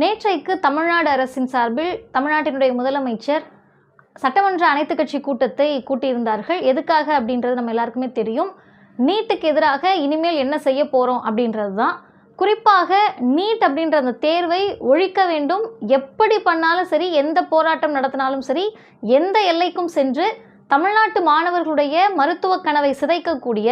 நேற்றைக்கு தமிழ்நாடு அரசின் சார்பில் தமிழ்நாட்டினுடைய முதலமைச்சர் சட்டமன்ற அனைத்து கட்சி கூட்டத்தை கூட்டியிருந்தார்கள். எதுக்காக அப்படின்றது நம்ம எல்லாருக்குமே தெரியும். நீட்டுக்கு எதிராக இனிமேல் என்ன செய்ய போகிறோம் அப்படின்றது தான். குறிப்பாக நீட் அப்படின்ற அந்த தேர்வை ஒழிக்க வேண்டும். எப்படி பண்ணாலும் சரி எந்த போராட்டம் நடத்தினாலும் சரி எந்த எல்லைக்கும் சென்று தமிழ்நாட்டு மாணவர்களுடைய மருத்துவ கனவை சிதைக்கக்கூடிய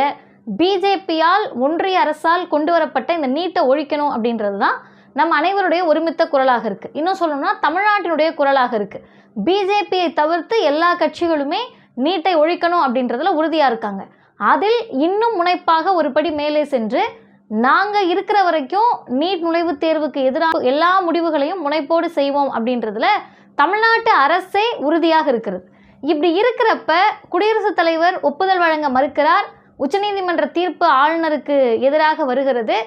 பிஜேபியால் ஒன்றிய அரசால் கொண்டு வரப்பட்ட இந்த நீட்டை ஒழிக்கணும் அப்படின்றது தான். நம்ம அனைவருடைய ஒருமித்த குரலாக இருக்குது இன்னும் சொல்லணும்னா தமிழ்நாட்டினுடைய குரலாக இருக்குது பிஜேபியை தவிர்த்து எல்லா கட்சிகளுமே நீட்டை ஒழிக்கணும் அப்படின்றதுல உறுதியாக இருக்காங்க. அதில் இன்னும் முனைப்பாக ஒரு படி மேலே சென்று நாங்கள் இருக்கிற வரைக்கும் நீட் நுழைவுத் தேர்வுக்கு எதிராக எல்லா முடிவுகளையும் முனைப்போடு செய்வோம் அப்படின்றதுல தமிழ்நாட்டு அரசே உறுதியாக இருக்கிறது. இப்படி இருக்கிறப்ப குடியரசுத் தலைவர் ஒப்புதல் வழங்க மறுக்கிறார். உச்சநீதிமன்ற தீர்ப்பு ஆளுநருக்கு எதிராக வருகிறது.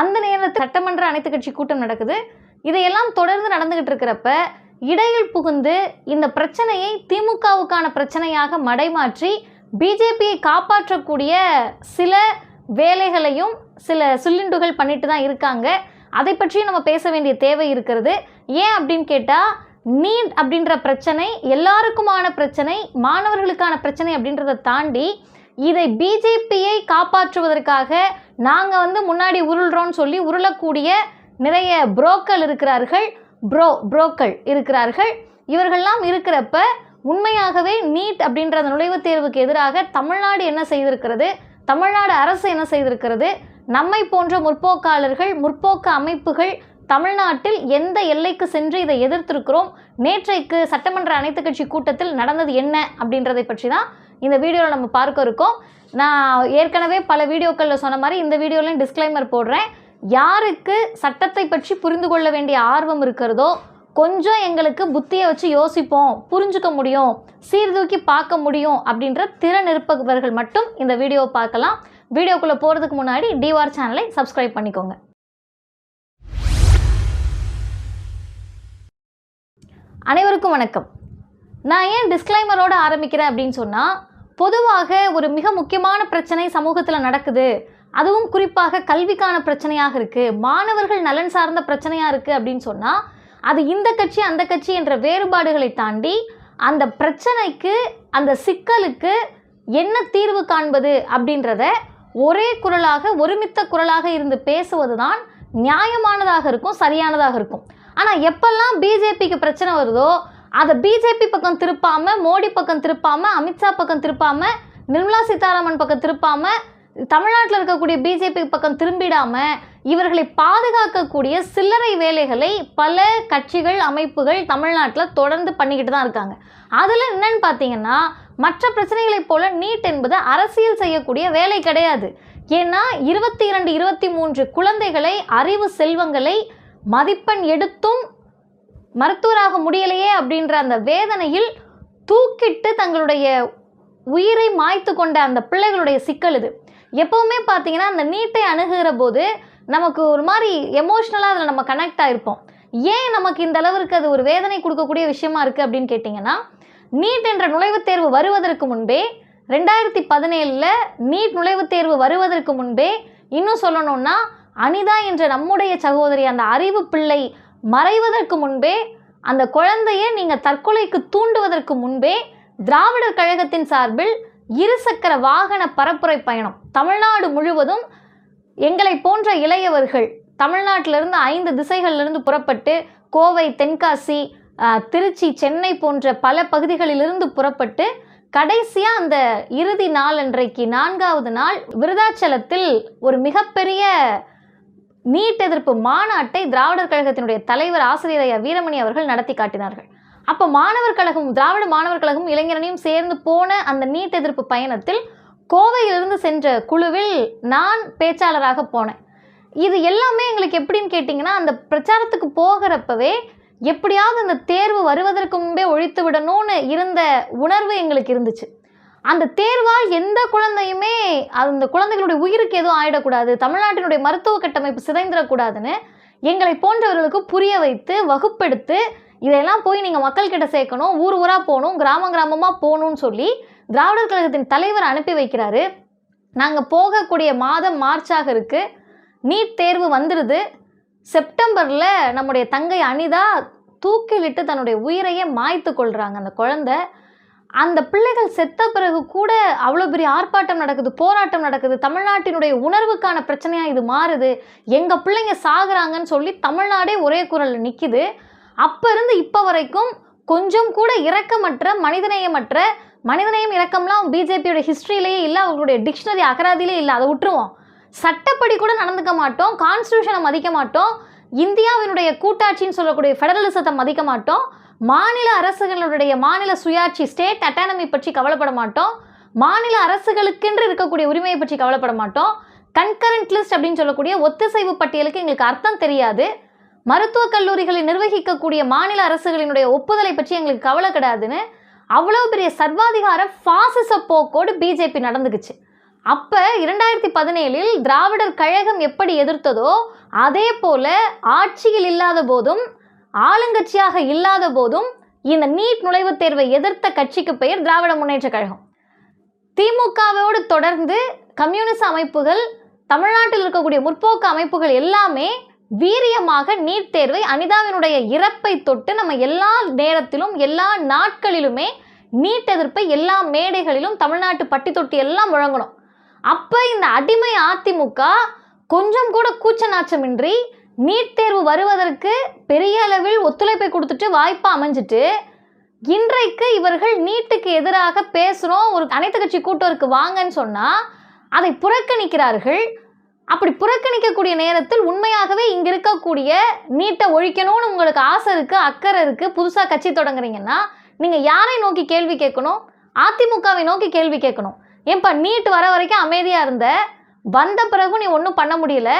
அந்த நேரத்தில் சட்டமன்ற அனைத்து கட்சி கூட்டம் நடக்குது. இதையெல்லாம் தொடர்ந்து நடந்துகிட்டு இருக்கிறப்ப இடையில் புகுந்து இந்த பிரச்சனையை திமுகவுக்கான பிரச்சனையாக மடைமாற்றி பிஜேபியை காப்பாற்றக்கூடிய சில வேலைகளையும் சில சில்லிண்டுகள் பண்ணிட்டு தான் இருக்காங்க. அதை பற்றியும் நம்ம பேச வேண்டிய தேவை இருக்கிறது. ஏன் அப்படின்னு கேட்டால் நீட் அப்படின்ற பிரச்சனை எல்லாருக்குமான பிரச்சனை மாணவர்களுக்கான பிரச்சனை அப்படின்றத தாண்டி இதை பிஜேபியை காப்பாற்றுவதற்காக நாங்கள் வந்து முன்னாடி உருள்றோம்னு சொல்லி உருளக்கூடிய நிறைய புரோக்கள் இருக்கிறார்கள். ப்ரோ புரோக்கள் இருக்கிறார்கள். இவர்கள்லாம் இருக்கிறப்ப உண்மையாகவே நீட் அப்படின்ற அந்த நுழைவுத் தேர்வுக்கு எதிராக தமிழ்நாடு என்ன செய்திருக்கிறது? தமிழ்நாடு அரசு என்ன செய்திருக்கிறது? நம்மை போன்ற முற்போக்காளர்கள் முற்போக்கு அமைப்புகள் தமிழ்நாட்டில் எந்த எல்லைக்கு சென்று இதை எதிர்த்திருக்கிறோம்? நேற்றைக்கு சட்டமன்ற அனைத்து கட்சி கூட்டத்தில் நடந்தது என்ன அப்படின்றதை பற்றி தான் இந்த வீடியோவில் நம்ம பார்க்க இருக்கோம். நான் ஏற்கனவே பல வீடியோக்களில் சொன்ன மாதிரி இந்த வீடியோலையும் டிஸ்க்ளைமர் போடுறேன். யாருக்கு சட்டத்தை பற்றி புரிந்து கொள்ள வேண்டிய ஆர்வம் இருக்கிறதோ கொஞ்சம் எங்களுக்கு புத்தியை வச்சு யோசிப்போம் புரிஞ்சுக்க முடியும் சீர்தூக்கி பார்க்க முடியும் அப்படின்ற திறன் இருப்பவர்கள் மட்டும் இந்த வீடியோவை பார்க்கலாம். வீடியோக்குள்ளே போகிறதுக்கு முன்னாடி டிவார் சேனலை சப்ஸ்கிரைப் பண்ணிக்கோங்க. அனைவருக்கும் வணக்கம். நான் ஏன் டிஸ்க்ளைமரோட ஆரம்பிக்கிறேன் அப்படின்னு சொன்னால் பொதுவாக ஒரு மிக முக்கியமான பிரச்சனை சமூகத்தில் நடக்குது. அதுவும் குறிப்பாக கல்விக்கான பிரச்சனையாக இருக்குது மாணவர்கள் நலன் சார்ந்த பிரச்சனையாக இருக்குது அப்படின்னு சொன்னால் அது இந்த கட்சி அந்த கட்சி என்ற வேறுபாடுகளை தாண்டி அந்த பிரச்சனைக்கு அந்த சிக்கலுக்கு என்ன தீர்வு காண்பது அப்படின்றத ஒரே குரலாக ஒருமித்த குரலாக இருந்து பேசுவது தான் நியாயமானதாக இருக்கும் சரியானதாக இருக்கும். ஆனால் எப்பெல்லாம் பிஜேபிக்கு பிரச்சனை வருதோ அதை பிஜேபி பக்கம் திருப்பாம மோடி பக்கம் திருப்பாம அமித்ஷா பக்கம் திருப்பாம நிர்மலா சீதாராமன் பக்கம் திருப்பாம தமிழ்நாட்டில் இருக்கக்கூடிய பிஜேபி பக்கம் திரும்பிடாம இவர்களை பாதுகாக்கக்கூடிய சில்லறை வேலைகளை பல கட்சிகள் அமைப்புகள் தமிழ்நாட்டில் தொடர்ந்து பண்ணிக்கிட்டு தான் இருக்காங்க. அதில் என்னன்னு பார்த்தீங்கன்னா மற்ற பிரச்சனைகளைப் போல நீட் என்பது அரசியல் செய்யக்கூடிய வேலை கிடையாது. ஏன்னா இருபத்தி இரண்டு இருபத்தி மூன்று குழந்தைகளை அறிவு செல்வங்களை மதிப்பெண் எடுத்தும் மருத்துவராக முடியலையே அப்படின்ற அந்த வேதனையில் தூக்கிட்டு தங்களுடைய உயிரை மாய்த்து கொண்ட அந்த பிள்ளைகளுடைய சிக்கல் இது. எப்போவுமே பார்த்தீங்கன்னா அந்த நீட்டை அணுகுகிற போது நமக்கு ஒரு மாதிரி எமோஷ்னலாக அதில் நம்ம கனெக்ட் ஆகிருப்போம் ஏன் நமக்கு இந்த அளவிற்கு அது ஒரு வேதனை கொடுக்கக்கூடிய விஷயமா இருக்குது அப்படின்னு கேட்டிங்கன்னா நீட் என்ற நுழைவுத் தேர்வு வருவதற்கு முன்பே ரெண்டாயிரத்தி பதினேழில் நீட் நுழைவுத் தேர்வு வருவதற்கு முன்பே இன்னும் சொல்லணும்னா அனிதா என்ற நம்முடைய சகோதரி அந்த அறிவு பிள்ளை மறைவதற்கு முன்பே அந்த குழந்தையை நீங்கள் தற்கொலைக்கு தூண்டுவதற்கு முன்பே திராவிடர் கழகத்தின் சார்பில் இருசக்கர வாகன பரப்புரை பயணம். தமிழ்நாடு முழுவதும் எங்களை போன்ற இளையவர்கள் தமிழ்நாட்டிலிருந்து ஐந்து திசைகளிலிருந்து புறப்பட்டு கோவை தென்காசி திருச்சி சென்னை போன்ற பல பகுதிகளிலிருந்து புறப்பட்டு கடைசியாக அந்த இறுதி நாள் அன்றைக்கு நான்காவது நாள் விருதாச்சலத்தில் ஒரு மிகப்பெரிய நீட் எதிர்ப்பு மாநாட்டை திராவிடர் கழகத்தினுடைய தலைவர் ஆசிரியர் ஐயா வீரமணி அவர்கள் நடத்தி காட்டினார்கள். அப்போ மாணவர் கழகம் திராவிட மாணவர் கழகம் இளைஞரணியும் சேர்ந்து போன அந்த நீட் எதிர்ப்பு பயணத்தில் கோவையிலிருந்து சென்ற குழுவில் நான் பேச்சாளராக போனேன். இது எல்லாமே எங்களுக்கு எப்படின்னு கேட்டிங்கன்னா அந்த பிரச்சாரத்துக்கு போகிறப்பவே எப்படியாவது அந்த தேர்வு வருவதற்கு முன்பே ஒழித்து விடணும்னு இருந்த உணர்வு எங்களுக்கு இருந்துச்சு. அந்த தேர்வால் எந்த குழந்தையுமே அந்த குழந்தைகளுடைய உயிருக்கு எதுவும் ஆயிடக்கூடாது தமிழ்நாட்டினுடைய மருத்துவ கட்டமைப்பு சிதைந்துடக்கூடாதுன்னு எங்களை போன்றவர்களுக்கு புரிய வைத்து வகுப்பெடுத்து இதெல்லாம் போய் நீங்கள் மக்கள்கிட்ட சேர்க்கணும் ஊர் ஊராக போகணும் கிராம கிராமமாக போகணும்னு சொல்லி திராவிடர் கழகத்தின் தலைவர் அனுப்பி வைக்கிறாரு. நாங்கள் போகக்கூடிய மாதம் மார்ச்சாக இருக்குது நீட் தேர்வு வந்துடுது செப்டம்பரில் நம்முடைய தங்கை அனிதா தூக்கிலிட்டு தன்னுடைய உயிரையே மாய்த்து கொள்கிறாங்க அந்த குழந்தை. அந்த பிள்ளைகள் செத்த பிறகு கூட அவ்வளோ பெரிய ஆர்ப்பாட்டம் நடக்குது போராட்டம் நடக்குது. தமிழ்நாட்டினுடைய உணர்வுக்கான பிரச்சனையாக இது மாறுது. எங்கள் பிள்ளைங்க சாகுறாங்கன்னு சொல்லி தமிழ்நாடே ஒரே குரலில் நிற்கிது அப்போ இருந்து இப்போ வரைக்கும் கொஞ்சம் கூட இரக்கமற்ற மனிதநேயமற்ற மனிதநேயம் இரக்கம்லாம் பிஜேபியோட ஹிஸ்ட்ரியிலேயே இல்லை அவங்களுடைய டிக்ஷனரி அகராதியிலே இல்லை அதை விட்டுருவோம். சட்டப்படி கூட நடந்துக்க மாட்டோம். கான்ஸ்டியூஷனை மதிக்க மாட்டோம். இந்தியாவினுடைய கூட்டாட்சின்னு சொல்லக்கூடிய ஃபெடரலிசத்தை மதிக்க மாட்டோம். மாநில அரசுகளுடைய மாநில சுயாட்சி ஸ்டேட் அட்டானமி பற்றி கவலைப்பட மாட்டோம். மாநில அரசுகளுக்கென்று இருக்கக்கூடிய உரிமையை பற்றி கவலைப்பட மாட்டோம். கன்கரண்ட் லிஸ்ட் அப்படின்னு சொல்லக்கூடிய ஒத்திசைவு பட்டியலுக்கு எங்களுக்கு அர்த்தம் தெரியாது. மருத்துவக் கல்லூரிகளை நிர்வகிக்கக்கூடிய மாநில அரசுகளினுடைய ஒப்புதலை பற்றி எங்களுக்கு கவலை கிடையாதுன்னு அவ்வளோ பெரிய சர்வாதிகார ஃபாசிச போக்கோடு பிஜேபி நடந்துக்குச்சு. அப்போ இரண்டாயிரத்தி பதினேழில் திராவிடர் கழகம் எப்படி எதிர்த்ததோ அதே போல ஆட்சியில் இல்லாத போதும் ஆளுங்கட்சியாக இல்லாத போதும் இந்த நீட் நுழைவுத் தேர்வை எதிர்த்த கட்சிக்கு பெயர் திராவிட முன்னேற்ற கழகம். திமுகவோடு தொடர்ந்து கம்யூனிச அமைப்புகள் தமிழ்நாட்டில் இருக்கக்கூடிய முற்போக்கு அமைப்புகள் எல்லாமே வீரியமாக நீட் தேர்வை அனிதாவினுடைய இறப்பை தொட்டு நம்ம எல்லா நேரத்திலும் எல்லா நாட்களிலுமே நீட் எதிர்ப்பை எல்லா மேடைகளிலும் தமிழ்நாட்டு பட்டி தொட்டி எல்லாம் முழங்கணும் அப்போ இந்த அடிமை அதிமுக கொஞ்சம் கூட கூச்ச நாச்சமின்றி நீட் தேர்வு வருவதற்கு பெரிய அளவில் ஒத்துழைப்பை கொடுத்துட்டு வாய்ப்பு அமைஞ்சிட்டு இன்றைக்கு இவர்கள் நீட்டுக்கு எதிராக பேசுகிறோம் ஒரு அனைத்து கட்சி கூட்டோருக்கு வாங்கன்னு சொன்னால் அதை புறக்கணிக்கிறார்கள். அப்படி புறக்கணிக்கக்கூடிய நேரத்தில் உண்மையாகவே இங்கே இருக்கக்கூடிய நீட்டை ஒழிக்கணும்னு உங்களுக்கு ஆசை இருக்குது அக்கறை இருக்குது புதுசாக கட்சி தொடங்குறீங்கன்னா நீங்கள் யாரை நோக்கி கேள்வி கேட்கணும்? அதிமுகவை நோக்கி கேள்வி கேட்கணும். ஏன்பா நீட் வர வரைக்கும் அமைதியாக இருந்த? வந்த பிறகும் நீ ஒன்றும் பண்ண முடியல.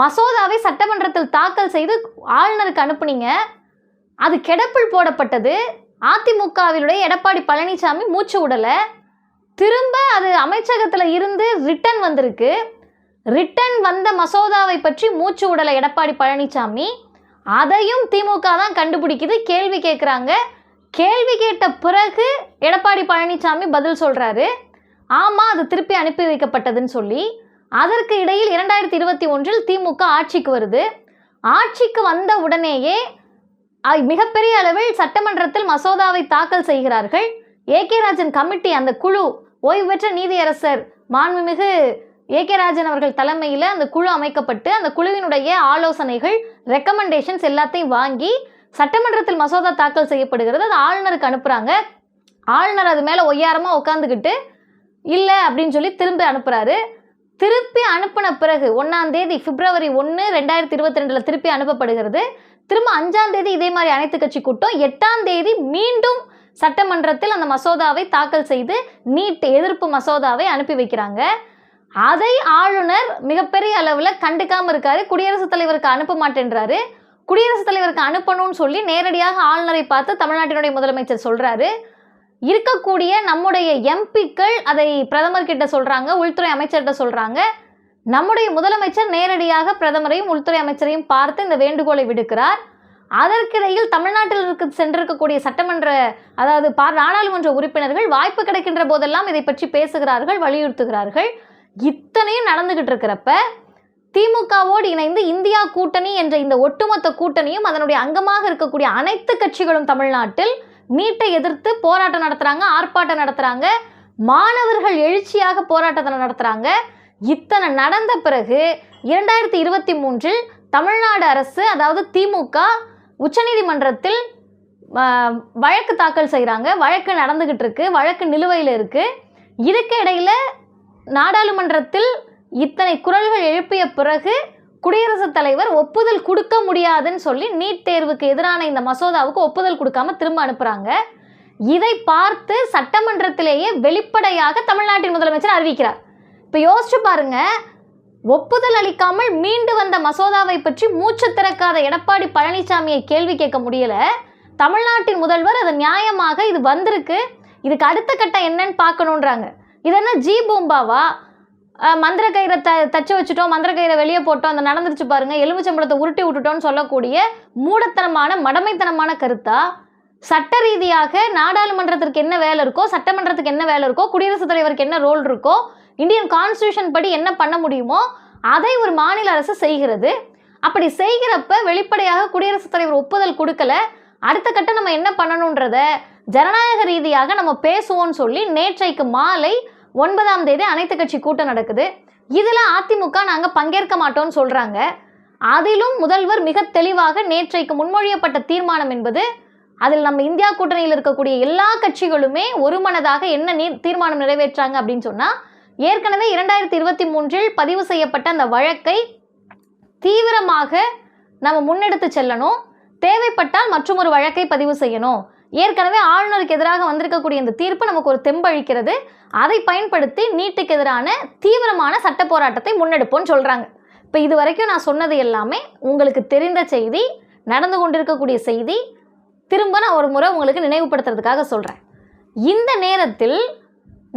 மசோதாவை சட்டமன்றத்தில் தாக்கல் செய்து ஆளுநருக்கு அனுப்புனீங்க. அது கிடப்பில் போடப்பட்டது. அதிமுகவினுடைய எடப்பாடி பழனிசாமி மூச்சு விடலை. திரும்ப அது அமைச்சகத்தில் இருந்து ரிட்டன் வந்திருக்கு. ரிட்டன் வந்த மசோதாவை பற்றி மூச்சு விடலை எடப்பாடி பழனிசாமி. அதையும் திமுக தான் கண்டுபிடிக்குது கேள்வி கேட்குறாங்க கேள்வி கேட்ட பிறகு எடப்பாடி பழனிசாமி பதில் சொல்கிறாரு ஆமாம் அது திருப்பி அனுப்பி வைக்கப்பட்டதுன்னு சொல்லி அதற்கு இடையில் இரண்டாயிரத்தி இருபத்தி ஒன்றில் திமுக ஆட்சிக்கு வருது. ஆட்சிக்கு வந்த உடனேயே மிகப்பெரிய அளவில் சட்டமன்றத்தில் மசோதாவை தாக்கல் செய்கிறார்கள். ஏ. கே. ராஜன் கமிட்டி அந்த குழு ஓய்வு பெற்ற நீதியரசர் மாண்புமிகு ஏ. கே. ராஜன் அவர்கள் தலைமையில் அந்த குழு அமைக்கப்பட்டு அந்த குழுவினுடைய ஆலோசனைகள் ரெக்கமெண்டேஷன்ஸ் எல்லாத்தையும் வாங்கி சட்டமன்றத்தில் மசோதா தாக்கல் செய்யப்படுகிறது. அது ஆளுநருக்கு அனுப்புகிறாங்க ஆளுநர் அது மேலே ஒய்யாரமாக உட்காந்துக்கிட்டு இல்லை அப்படின்னு சொல்லி திரும்பி அனுப்புகிறாரு திருப்பி அனுப்பின பிறகு ஒன்றாம் தேதி பிப்ரவரி ஒன்று ரெண்டாயிரத்தி இருபத்தி ரெண்டில் திருப்பி அனுப்பப்படுகிறது. திரும்ப அஞ்சாம் தேதி இதே மாதிரி அனைத்து கட்சி கூட்டம். எட்டாம் தேதி மீண்டும் சட்டமன்றத்தில் அந்த மசோதாவை தாக்கல் செய்து நீட் எதிர்ப்பு மசோதாவை அனுப்பி வைக்கிறாங்க. அதை ஆளுநர் மிகப்பெரிய அளவில் கண்டுக்காமல் இருக்காரு. குடியரசுத் தலைவருக்கு அனுப்ப மாட்டேன்றாரு. குடியரசுத் தலைவருக்கு அனுப்பணும்னு சொல்லி நேரடியாக ஆளுநரை பார்த்து தமிழ்நாட்டினுடைய முதலமைச்சர் சொல்கிறாரு இருக்கக்கூடிய நம்முடைய எம்பிக்கள் அதை பிரதமர் கிட்ட சொல்றாங்க உள்துறை அமைச்சர்கிட்ட சொல்றாங்க. நம்முடைய முதலமைச்சர் நேரடியாக பிரதமரையும் உள்துறை அமைச்சரையும் பார்த்து இந்த வேண்டுகோளை விடுக்கிறார். அதற்கிடையில் தமிழ்நாட்டில் இருக்க சென்றிருக்கக்கூடிய சட்டமன்ற அதாவது பா நாடாளுமன்ற உறுப்பினர்கள் வாய்ப்பு கிடைக்கின்ற போதெல்லாம் இதை பற்றி பேசுகிறார்கள் வலியுறுத்துகிறார்கள். இத்தனையும் நடந்துகிட்டு இருக்கிறப்ப திமுகவோடு இணைந்து இந்தியா கூட்டணி என்ற இந்த ஒட்டுமொத்த கூட்டணியும் அதனுடைய அங்கமாக இருக்கக்கூடிய அனைத்து கட்சிகளும் தமிழ்நாட்டில் நீட்டை எதிர்த்து போராட்டம் நடத்துகிறாங்க ஆர்ப்பாட்டம் நடத்துகிறாங்க மாணவர்கள் எழுச்சியாக போராட்டத்தை நடத்துகிறாங்க இத்தனை நடந்த பிறகு இரண்டாயிரத்தி இருபத்தி மூன்றில் தமிழ்நாடு அரசு அதாவது திமுக உச்சநீதிமன்றத்தில் வழக்கு தாக்கல் செய்கிறாங்க வழக்கு நடந்துக்கிட்டு இருக்கு வழக்கு நிலுவையில் இருக்குது இதுக்கு இடையில் நாடாளுமன்றத்தில் இத்தனை குரல்கள் எழுப்பிய பிறகு குடியரசுத் தலைவர் ஒப்புதல் கொடுக்க முடியாதுன்னு சொல்லி நீட் தேர்வுக்கு எதிரான இந்த மசோதாவுக்கு ஒப்புதல் கொடுக்காம திரும்ப அனுப்புறாங்க. இதை பார்த்து சட்டமன்றத்திலேயே வெளிப்படையாக தமிழ்நாட்டின் முதலமைச்சர் அறிவிக்கிறார். இப்போ யோசிச்சு பாருங்க ஒப்புதல் அளிக்காமல் மீண்டு வந்த மசோதாவை பற்றி மூச்சு திறக்காத எடப்பாடி பழனிசாமியை கேள்வி கேட்க முடியல. தமிழ்நாட்டின் முதல்வர் அது நியாயமாக இது வந்திருக்கு இதுக்கு அடுத்த கட்டம் என்னன்னு பார்க்கணுன்றாங்க இது என்ன ஜி பூம்பாவா? மந்திர கயிறை த தச்சு வச்சுட்டோம் மந்திர கயிறை வெளியே போட்டோம் அந்த நடந்துருச்சு பாருங்க எலுமிச்சம்பழத்தை உருட்டி விட்டுட்டோம்னு சொல்லக்கூடிய மூடத்தனமான மடமைத்தனமான கருத்தா? சட்ட ரீதியாக நாடாளுமன்றத்திற்கு என்ன வேலை இருக்கோ சட்டமன்றத்துக்கு என்ன வேலை இருக்கோ குடியரசுத் தலைவருக்கு என்ன ரோல் இருக்கோ இந்தியன் கான்ஸ்டியூஷன் படி என்ன பண்ண முடியுமோ அதை ஒரு மாநில அரசு செய்கிறது. அப்படி செய்கிறப்ப வெளிப்படையாக குடியரசுத் தலைவர் ஒப்புதல் கொடுக்கல. அடுத்த கட்டம் நம்ம என்ன பண்ணணுன்றத ஜனநாயக ரீதியாக நம்ம பேசுவோம்னு சொல்லி நேற்றைக்கு மாலை ஒன்பதாம் தேதி அனைத்து கட்சி கூட்டம் நடக்குது. இதில் அதிமுக நாங்கள் பங்கேற்க மாட்டோம்னு சொல்கிறாங்க அதிலும் முதல்வர் மிக தெளிவாக நேற்றைக்கு முன்மொழியப்பட்ட தீர்மானம் என்பது அதில் நம்ம இந்தியா கூட்டணியில் இருக்கக்கூடிய எல்லா கட்சிகளுமே ஒருமனதாக என்ன நீ தீர்மானம் நிறைவேற்றாங்க அப்படின்னு சொன்னால் ஏற்கனவே இரண்டாயிரத்தி இருபத்தி மூன்றில் பதிவு செய்யப்பட்ட அந்த வழக்கை தீவிரமாக நம்ம முன்னெடுத்து செல்லணும். தேவைப்பட்டால் மற்றும் ஒரு வழக்கை பதிவு செய்யணும். ஏற்கனவே ஆளுநருக்கு எதிராக வந்திருக்கக்கூடிய இந்த தீர்ப்பு நமக்கு ஒரு தெம்பளிக்கிறது அதை பயன்படுத்தி நீட்டுக்கு எதிரான தீவிரமான சட்ட போராட்டத்தை முன்னெடுப்போம்னு சொல்கிறாங்க இப்போ இது வரைக்கும் நான் சொன்னது எல்லாமே உங்களுக்கு தெரிந்த செய்தி நடந்து கொண்டிருக்கக்கூடிய செய்தி திரும்ப நான் ஒரு முறை உங்களுக்கு நினைவுபடுத்துறதுக்காக சொல்கிறேன் இந்த நேரத்தில்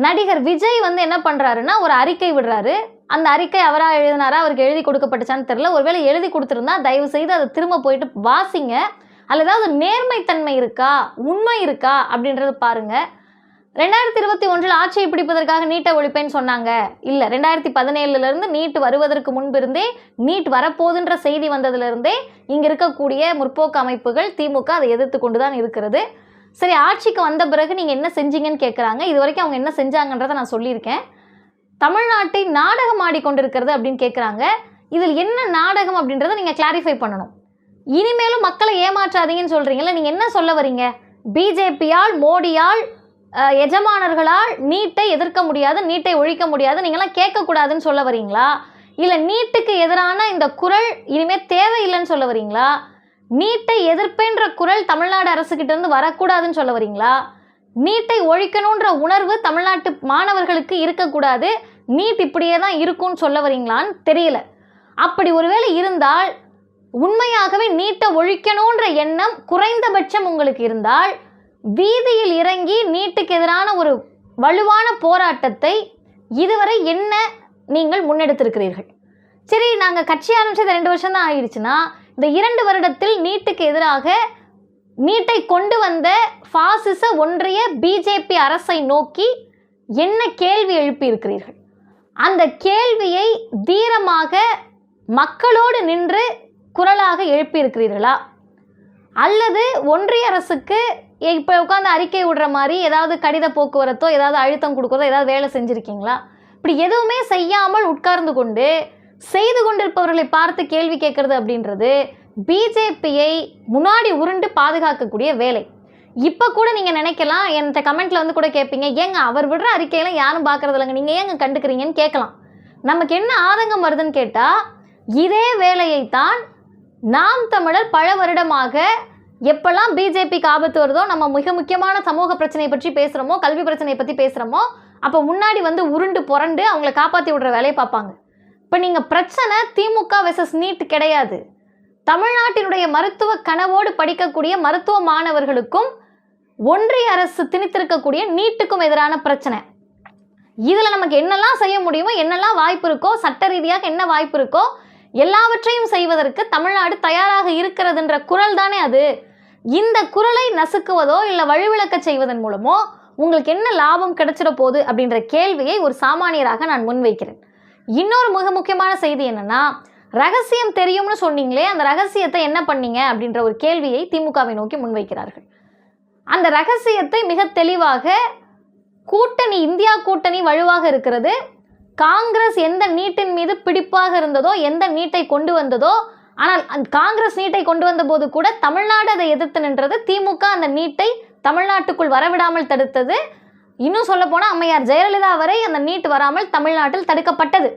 நடிகர் விஜய் வந்து என்ன பண்ணுறாருன்னா ஒரு அறிக்கை விடுறாரு. அந்த அறிக்கை அவராக எழுதினாரா அவருக்கு எழுதி கொடுக்கப்பட்டுச்சான்னு தெரில ஒருவேளை எழுதி கொடுத்துருந்தா தயவு செய்து அதை திரும்ப போயிட்டு வாசிங்க. அதில் ஏதாவது நேர்மைத்தன்மை இருக்கா? உண்மை இருக்கா? அப்படின்றத பாருங்கள் ரெண்டாயிரத்தி இருபத்தி ஒன்றில் ஆட்சியை பிடிப்பதற்காக நீட்டை ஒழிப்பேன்னு சொன்னாங்க. இல்லை ரெண்டாயிரத்தி பதினேழுலேருந்து நீட் வருவதற்கு முன்பிருந்தே நீட் வரப்போகுதுன்ற செய்தி வந்ததுலேருந்தே இங்கே இருக்கக்கூடிய முற்போக்கு அமைப்புகள் திமுக அதை எதிர்த்து கொண்டு தான் இருக்கிறது. சரி ஆட்சிக்கு வந்த பிறகு நீங்கள் என்ன செஞ்சீங்கன்னு கேட்குறாங்க இது வரைக்கும் அவங்க என்ன செஞ்சாங்கன்றதை நான் சொல்லியிருக்கேன். தமிழ்நாட்டை நாடகம் ஆடிக்கொண்டிருக்கிறது அப்படின்னு கேட்குறாங்க இதில் என்ன நாடகம் அப்படின்றத நீங்கள் கிளாரிஃபை பண்ணணும். இனிமேலும் மக்களை ஏமாற்றாதீங்கன்னு சொல்கிறீங்களா நீங்கள் என்ன சொல்ல வரீங்க? பிஜேபியால் மோடியால் எஜமானர்களால் நீட்டை எதிர்க்க முடியாது நீட்டை ஒழிக்க முடியாது நீங்களாம் கேட்கக்கூடாதுன்னு சொல்ல வரீங்களா? இல்லை நீட்டுக்கு எதிரான இந்த குரல் இனிமேல் தேவையில்லைன்னு சொல்ல வரீங்களா? நீட்டை எதிர்ப்பேன்ற குரல் தமிழ்நாடு அரசுக்கிட்டேருந்து வரக்கூடாதுன்னு சொல்ல வரீங்களா? நீட்டை ஒழிக்கணுன்ற உணர்வு தமிழ்நாட்டு மாணவர்களுக்கு இருக்கக்கூடாது நீட் இப்படியே தான் இருக்கும்னு சொல்ல வரீங்களான்னு தெரியல. அப்படி ஒருவேளை இருந்தால் உண்மையாகவே நீட்டை ஒழிக்கணுன்ற எண்ணம் குறைந்தபட்சம் உங்களுக்கு இருந்தால் வீதியில் இறங்கி நீட்டுக்கு எதிரான ஒரு வலுவான போராட்டத்தை இதுவரை என்ன நீங்கள் முன்னெடுத்திருக்கிறீர்கள்? சரி நாங்கள் கட்சி ஆரம்பிச்சது ரெண்டு வருஷம் தான் ஆயிடுச்சுன்னா இந்த இரண்டு வருடத்தில் நீட்டுக்கு எதிராக நீட்டை கொண்டு வந்த பாசிச ஒன்றிய பிஜேபி அரசை நோக்கி என்ன கேள்வி எழுப்பியிருக்கிறீர்கள்? அந்த கேள்வியை தீரமாக மக்களோடு நின்று குரலாக எழுப்பியிருக்கிறீர்களா? அல்லது ஒன்றிய அரசுக்கு இப்போ உட்காந்து அறிக்கை விடுற மாதிரி ஏதாவது கடித போக்குவரத்தோ ஏதாவது அழுத்தம் கொடுக்குறதோ ஏதாவது வேலை செஞ்சுருக்கீங்களா? இப்படி எதுவுமே செய்யாமல் உட்கார்ந்து கொண்டு செய்து கொண்டிருப்பவர்களை பார்த்து கேள்வி கேட்கறது அப்படின்றது பிஜேபியை முன்னாடி உருண்டு பாதுகாக்கக்கூடிய வேலை. இப்போ கூட நீங்கள் நினைக்கலாம் என்கிட்ட கமெண்ட்டில் வந்து கூட கேட்பீங்க ஏங்க அவர் விடுற அறிக்கையெல்லாம் யாரும் பார்க்கறது இல்லைங்க நீங்கள் ஏங்க கண்டுக்கிறீங்கன்னு கேட்கலாம். நமக்கு என்ன ஆதங்கம் வருதுன்னு கேட்டால் இதே வேலையை தான் நாம் தமிழர் பல வருடமாக எப்பெல்லாம் பிஜேபிக்கு ஆபத்து வருதோ நம்ம மிக முக்கியமான சமூக பிரச்சனையை பற்றி பேசுகிறோமோ கல்வி பிரச்சனையை பற்றி பேசுகிறோமோ அப்போ முன்னாடி வந்து உருண்டு புரண்டு அவங்கள காப்பாற்றி விடுற வேலையை பார்ப்பாங்க. இப்போ நீங்கள் பிரச்சனை திமுக வெசஸ் நீட் கிடையாது. தமிழ்நாட்டினுடைய மருத்துவ கனவோடு படிக்கக்கூடிய மருத்துவ மாணவர்களுக்கும் ஒன்றிய அரசு திணித்திருக்கக்கூடிய நீட்டுக்கும் எதிரான பிரச்சனை. இதில் நமக்கு என்னெல்லாம் செய்ய முடியுமோ என்னெல்லாம் வாய்ப்பு இருக்கோ சட்ட ரீதியாக என்ன வாய்ப்பு இருக்கோ எல்லாவற்றையும் செய்வதற்கு தமிழ்நாடு தயாராக இருக்கிறதுன்ற குரல் தானே அது? இந்த குரலை நசுக்குவதோ இல்லை வழிவிளக்க செய்வதன் மூலமோ உங்களுக்கு என்ன லாபம் கிடைச்சிட போகுது அப்படின்ற கேள்வியை ஒரு சாமானியராக நான் முன்வைக்கிறேன். இன்னொரு மிக முக்கியமான செய்தி என்னன்னா ரகசியம் தெரியும்னு சொன்னீங்களே அந்த ரகசியத்தை என்ன பண்ணீங்க அப்படின்ற ஒரு கேள்வியை திமுகவை நோக்கி முன்வைக்கிறார்கள். அந்த ரகசியத்தை மிக தெளிவாக கூட்டணி இந்தியா கூட்டணி வலுவாக இருக்கிறது. காங்கிரஸ் எந்த நீட்டின் மீது பிடிப்பாக இருந்ததோ எந்த நீட்டை கொண்டு வந்ததோ ஆனால் அந்த காங்கிரஸ் நீட்டை கொண்டு வந்த போது கூட தமிழ்நாடு அதை எதிர்த்து நின்றது. திமுக அந்த நீட்டை தமிழ்நாட்டுக்குள் வரவிடாமல் தடுத்தது. இன்னும் சொல்ல போனால் அம்மையார் ஜெயலலிதா வரை அந்த நீட் வராமல் தமிழ்நாட்டில் தடுக்கப்பட்டது.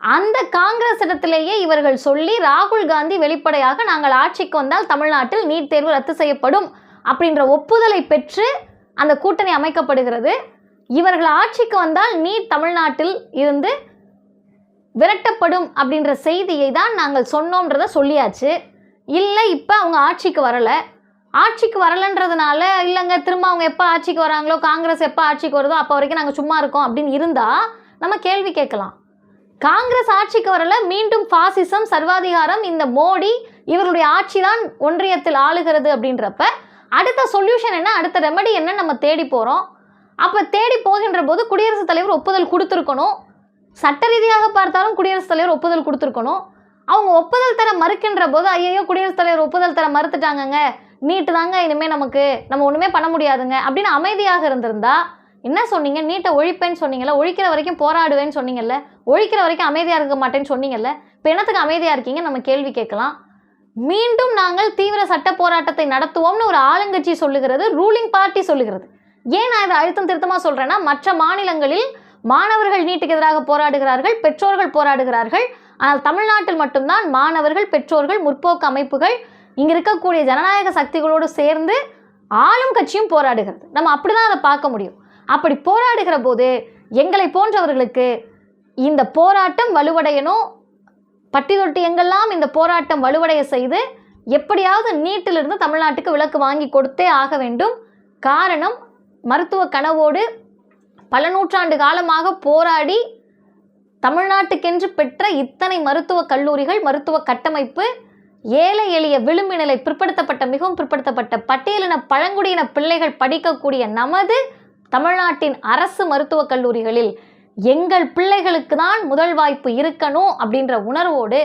அந்த காங்கிரஸ் இடத்திலேயே இவர்கள் சொல்லி ராகுல் காந்தி வெளிப்படையாக நாங்கள் ஆட்சிக்கு வந்தால் தமிழ்நாட்டில் நீட் தேர்வு ரத்து செய்யப்படும் அப்படின்ற ஒப்புதலை பெற்று அந்த கூட்டணி அமைக்கப்படுகிறது. இவர்கள் ஆட்சிக்கு வந்தால் நீட் தமிழ்நாட்டில் இருந்து விரட்டப்படும் அப்படின்ற செய்தியை தான் நாங்கள் சொன்னோன்றதை சொல்லியாச்சு. இல்லை இப்போ அவங்க ஆட்சிக்கு வரலை. ஆட்சிக்கு வரலன்றதுனால இல்லைங்க திரும்ப அவங்க எப்போ ஆட்சிக்கு வராங்களோ காங்கிரஸ் எப்போ ஆட்சிக்கு வருதோ அப்போ வரைக்கும் நாங்கள் சும்மா இருக்கோம் அப்படின்னு இருந்தால் நம்ம கேள்வி கேட்கலாம். காங்கிரஸ் ஆட்சிக்கு வரல மீண்டும் பாசிசம் சர்வாதிகாரம் இந்த மோடி இவருடைய ஆட்சி தான் ஒன்றியத்தில் ஆளுகிறது அப்படின்றப்ப அடுத்த சொல்யூஷன் என்ன அடுத்த ரெமடி என்ன நம்ம தேடி போகிறோம் அப்போ தேடி போகின்ற போது குடியரசுத் தலைவர் ஒப்புதல் கொடுத்துருக்கணும். சட்ட ரீதியாக பார்த்தாலும் குடியரசுத் தலைவர் ஒப்புதல் கொடுத்துருக்கணும். அவங்க ஒப்புதல் தர மறுக்கின்ற போது ஐயோ குடியரசுத் தலைவர் ஒப்புதல் தர மறுத்துட்டாங்கங்க. நீட்டு தாங்க இனிமேல் நமக்கு. நம்ம ஒன்றுமே பண்ண முடியாதுங்க. அப்படின்னு அமைதியாக இருந்திருந்தா என்ன சொன்னீங்க? நீட்டை ஒழிப்பேன்னு சொன்னீங்கல்ல ஒழிக்கிற வரைக்கும் போராடுவேன்னு சொன்னீங்கல்ல ஒழிக்கிற வரைக்கும் அமைதியாக இருக்க மாட்டேன்னு சொன்னீங்கல்ல இப்போ என்னத்துக்கு அமைதியாக இருக்கீங்க? நம்ம கேள்வி கேட்கலாம். மீண்டும் நாங்கள் தீவிர சட்ட போராட்டத்தை நடத்துவோம்னு ஒரு ஆளுங்கட்சி சொல்லுகிறது ரூலிங் பார்ட்டி சொல்லுகிறது. ஏன் நான் இதை அழுத்தம் திருத்தமாக சொல்கிறேன்னா மற்ற மாநிலங்களில் மாணவர்கள் நீட்டுக்கு எதிராக போராடுகிறார்கள் பெற்றோர்கள் போராடுகிறார்கள். ஆனால் தமிழ்நாட்டில் மட்டும்தான் மாணவர்கள் பெற்றோர்கள் முற்போக்கு அமைப்புகள் இங்கே இருக்கக்கூடிய ஜனநாயக சக்திகளோடு சேர்ந்து ஆளும் கட்சியும் போராடுகிறது. நம்ம அப்படி தான் அதை பார்க்க முடியும். அப்படி போராடுகிற போது எங்களை போன்றவர்களுக்கு இந்த போராட்டம் வலுவடையணும்? பட்டி தொட்டி எங்கெல்லாம் இந்த போராட்டம் வலுவடைய செய்து எப்படியாவது நீட்டிலிருந்து தமிழ்நாட்டுக்கு விலக்கு வாங்கி கொடுத்தே ஆக வேண்டும். காரணம் மருத்துவ கனவோடு பல நூற்றாண்டு காலமாக போராடி தமிழ்நாட்டுக்கென்று பெற்ற இத்தனை மருத்துவ கல்லூரிகள் மருத்துவ கட்டமைப்பு ஏழை எளிய விளிம்பு நிலை பிற்படுத்தப்பட்ட மிகவும் பிற்படுத்தப்பட்ட பட்டியலின பழங்குடியின பிள்ளைகள் படிக்கக்கூடிய நமது தமிழ்நாட்டின் அரசு மருத்துவக் கல்லூரிகளில் எங்கள் பிள்ளைகளுக்கு தான் முதல் வாய்ப்பு இருக்கணும் அப்படின்ற உணர்வோடு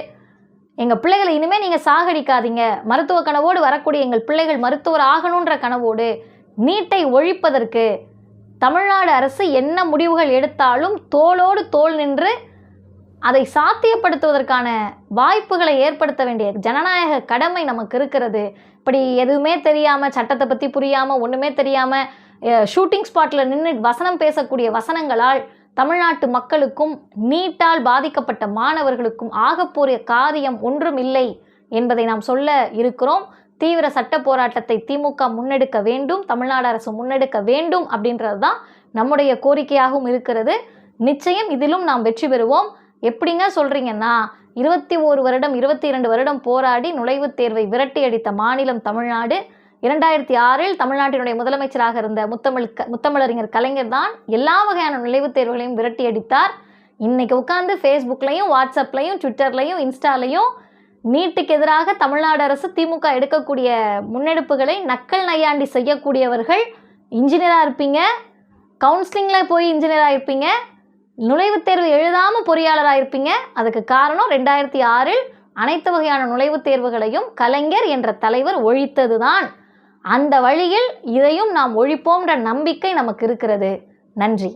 எங்கள் பிள்ளைகளை இனிமேல் நீங்கள் சாகடிக்காதீங்க. மருத்துவ கனவோடு வரக்கூடிய எங்கள் பிள்ளைகள் மருத்துவர் ஆகணுன்ற கனவோடு நீட்டை ஒழிப்பதற்கு தமிழ்நாடு அரசு என்ன முடிவுகள் எடுத்தாலும் தோளோடு தோல் நின்று அதை சாத்தியப்படுத்துவதற்கான வாய்ப்புகளை ஏற்படுத்த வேண்டிய ஜனநாயக கடமை நமக்கு இருக்கிறது. இப்படி எதுவுமே தெரியாமல் சட்டத்தை பற்றி புரியாமல் ஒன்றுமே தெரியாமல் ஷூட்டிங் ஸ்பாட்டில் நின்று வசனம் பேசக்கூடிய வசனங்களால் தமிழ்நாட்டு மக்களுக்கும் நீட்டால் பாதிக்கப்பட்ட மாணவர்களுக்கும் ஆகப்போரிய காரியம் ஒன்றும் இல்லை என்பதை நாம் சொல்ல இருக்கிறோம். தீவிர சட்ட போராட்டத்தை திமுக முன்னெடுக்க வேண்டும் தமிழ்நாடு அரசு முன்னெடுக்க வேண்டும் அப்படின்றது தான் நம்முடைய கோரிக்கையாகவும் இருக்கிறது. நிச்சயம் இதிலும் நாம் வெற்றி பெறுவோம். எப்படிங்க சொல்கிறீங்கன்னா இருபத்தி ஓரு வருடம் இருபத்தி இரண்டு வருடம் போராடி நுழைவுத் தேர்வை விரட்டி அடித்த மாநிலம் தமிழ்நாடு. இரண்டாயிரத்தி ஆறில் தமிழ்நாட்டினுடைய முதலமைச்சராக இருந்த முத்தமிழ் க முத்தமிழறிஞர் கலைஞர் தான் எல்லா வகையான நுழைவுத் தேர்வுகளையும் விரட்டி அடித்தார். இன்னைக்கு உட்காந்து ஃபேஸ்புக்லையும் வாட்ஸ்அப்லையும் ட்விட்டர்லையும் இன்ஸ்டாலையும் நீட்டுக்கு எதிராக தமிழ்நாடு அரசு திமுக எடுக்கக்கூடிய முன்னெடுப்புகளை நக்கல் நையாண்டி செய்யக்கூடியவர்கள் இன்ஜினியராக இருப்பீங்க. கவுன்சிலிங்கில் போய் இன்ஜினியராக இருப்பீங்க. நுழைவுத் தேர்வு எழுதாமல் பொறியாளராக இருப்பீங்க. அதுக்கு காரணம் ரெண்டாயிரத்தி ஆறில் அனைத்து வகையான நுழைவுத் தேர்வுகளையும் கலைஞர் என்ற தலைவர் ஒழித்ததுதான். அந்த வழியில் இதையும் நாம் ஒழிப்போம்ன்ற நம்பிக்கை நமக்கு இருக்கிறது. நன்றி.